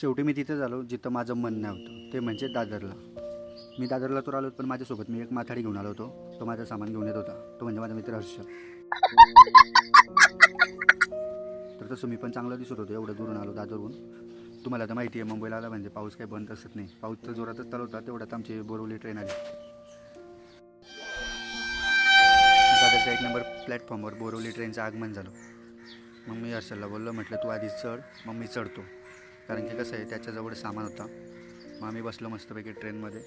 शेवटी मी तिथे झालो जिथं माझं मन नाही होतं. ते म्हणजे दादरला. मी दादरला तर आलो पण माझ्यासोबत मी एक माथाडी घेऊन आलो होतो. तो माझं सामान घेऊन येत होता. तो म्हणजे माझा मित्र हर्ष. तर तसं मी पण चांगलं दिसत होतो. एवढं दुरून आलो दादरहून. तुम्हाला तर माहिती आहे मुंबईला आला म्हणजे पाऊस काही बंद असत नाही. पाऊस तर जोरातच चालू होता. तेवढ्यात आमची बोरवली ट्रेन आली. दादरच्या एक नंबर प्लॅटफॉर्मवर बोरवली ट्रेनचं आगमन झालं. मग मी हर्षलला बोललो म्हटलं तू आधी चढ. मग मी चढतो. कारण की कसं आहे त्याच्याजवळ सामान होता. मग आम्ही बसलो मस्तपैकी ट्रेनमध्ये.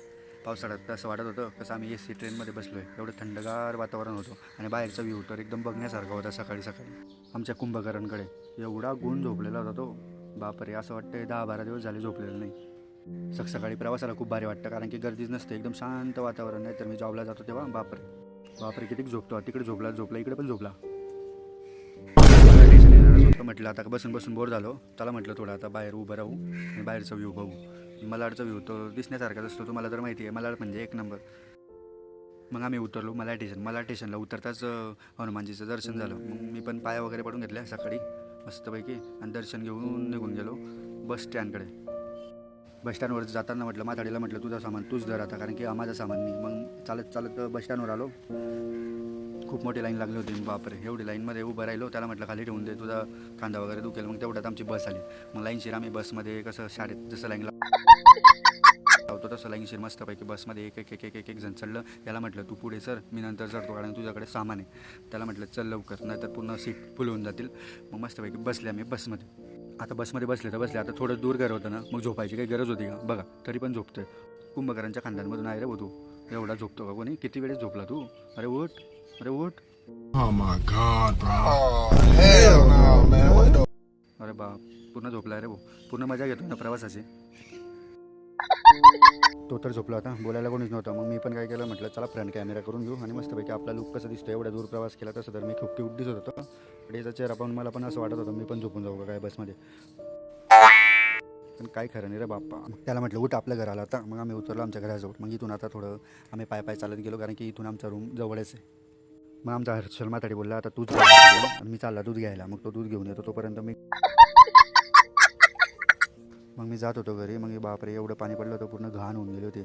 पावसाळ्यात असं वाटत होतं कसं आम्ही ए सी ट्रेनमध्ये बसलो आहे एवढं थंडगार वातावरण होतं आणि बाहेरचा व्ह्यू तर एकदम बघण्यासारखा होता सकाळी सकाळी. आमच्या कुंभकरणकडे एवढा गुण झोपलेला होता तो. बापरे असं वाटतं दहा बारा दिवस झाले झोपलेलं नाही. सक सकाळी प्रवासाला खूप भारी वाटतं कारण की गर्दीच नसते एकदम शांत वातावरण आहे. तर मी जॉबला जातो तेव्हा बापरे. बापरे किती झोपतो तिकडे झोपला झोपला इकडे पण झोपला. म्हटलं आता बसून बसून बोर झालो. त्याला म्हटलं थोडं आता बाहेर उभं राहू आणि बाहेरचा व्ह्यू बघू. मलाडचा व्ह्यू तो दिसण्यासारखाच असतो तुम्हाला तर माहिती आहे मलाड म्हणजे एक नंबर मग आम्ही उतरलो मला स्टेशन मला स्टेशनला उतरताच हनुमानजीचं दर्शन झालं. मग मी पण पाया वगैरे पडून घेतल्या सकाळी मस्तपैकी. आणि दर्शन घेऊन निघून गेलो बस स्टँडकडे. बस स्टँडवर जाताना म्हटलं माथाडीला म्हटलं तुझं सामान तूच धर आता कारण की माझं सामान नाही. मग चालत चालत बस स्टँडवर आलो. खूप मोठी लाईन लागली होती. बापरे एवढी लाईनमध्ये उभं राहिलो त्याला म्हटलं खाली ठेवून दे तुझा खांदा वगैरे दुखेल. मग तेवढ्यात आमची बस आली. मग लाईनशीर आम्ही बसमध्ये कसं शाळेत जसं लाईन लावतो तसं लाईनशीर मस्तपैकी बसमध्ये एक एक एक एक एक एक जण चढलं. याला म्हटलं तू पुढे सर मी नंतर चढतो कारण तुझ्याकडे सामान आहे. त्याला म्हटलं चल लवकर नाहीतर पूर्ण सीट फुल होऊन जातील. मग मस्तपैकी बसले आम्ही बसमध्ये. आता बसमध्ये बसले तर बसले. आता थोडं दूर घर होतं ना मग झोपायची काही गरज होती का? बघा तरी पण झोपतोय. कुंभकरांच्या खांद्यांमधून आहे रे भाऊ तू एवढा झोपतो का कोणी? किती वेळेस झोपला तू? अरे उठ. अरे उठ. Oh my god, bro. Oh hell no, man! What the? अरे बा पूर्ण झोपला रे भाऊ. पूर्ण मजा घेतो ना प्रवासाची. तो तर झोपला होता बोलायला कोणीच नव्हतं. मग मी पण काय केलं म्हटलं चला फ्रंट कॅमेरा करून घेऊ. आणि मस्तपैकी आपला लुक कसं दिसतो एवढा दूर प्रवास केला तसं तर मी खूप क्यूट दिसत होतो. पण याचा चेहरा पाहून मला पण असं वाटत होतं मी पण झोपून जाऊ का काय बसमध्ये. पण काय खरं नाही रे बाप्पा. मग त्याला म्हटलं उठ आपल्या घराला आता. मग आम्ही उतरलो आमच्या घराजवळ. मग इथून आता थोडं आम्ही पाय पाय चालत गेलो कारण की इथून आमचा रूम जवळच आहे. मग आमचा हर्षल माताडी बोलला आता तूच मी चालला दूध घ्यायला. मग तो दूध घेऊन येतो. तोपर्यंत मी मग मी जात होतो घरी. मग बापरे एवढं पाणी पडलं होतं पूर्ण. घाण होऊन गेले होते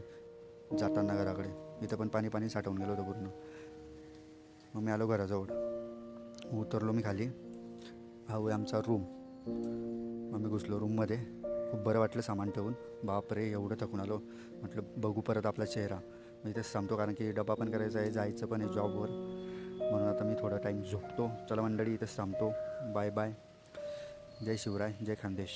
जाताना घराकडे. इथं पण पाणी पाणी साठवून गेलं होतं पूर्ण. मग मी आलो घराजवळ. उतरलो मी खाली. हा होय आमचा रूम मग मी घुसलो रूममध्ये खूप बरं वाटलं सामान ठेवून. बापरे एवढं थकून आलो. म्हटलं बघू परत आपला चेहरा. मी इथेच थांबतो कारण की डबा पण करायचा आहे जायचं पण आहे जॉबवर म्हणून आता मी थोडा टाईम झोपतो. चला मंडळी इथेच थांबतो. बाय बाय जय शिवराय जय खानदेश.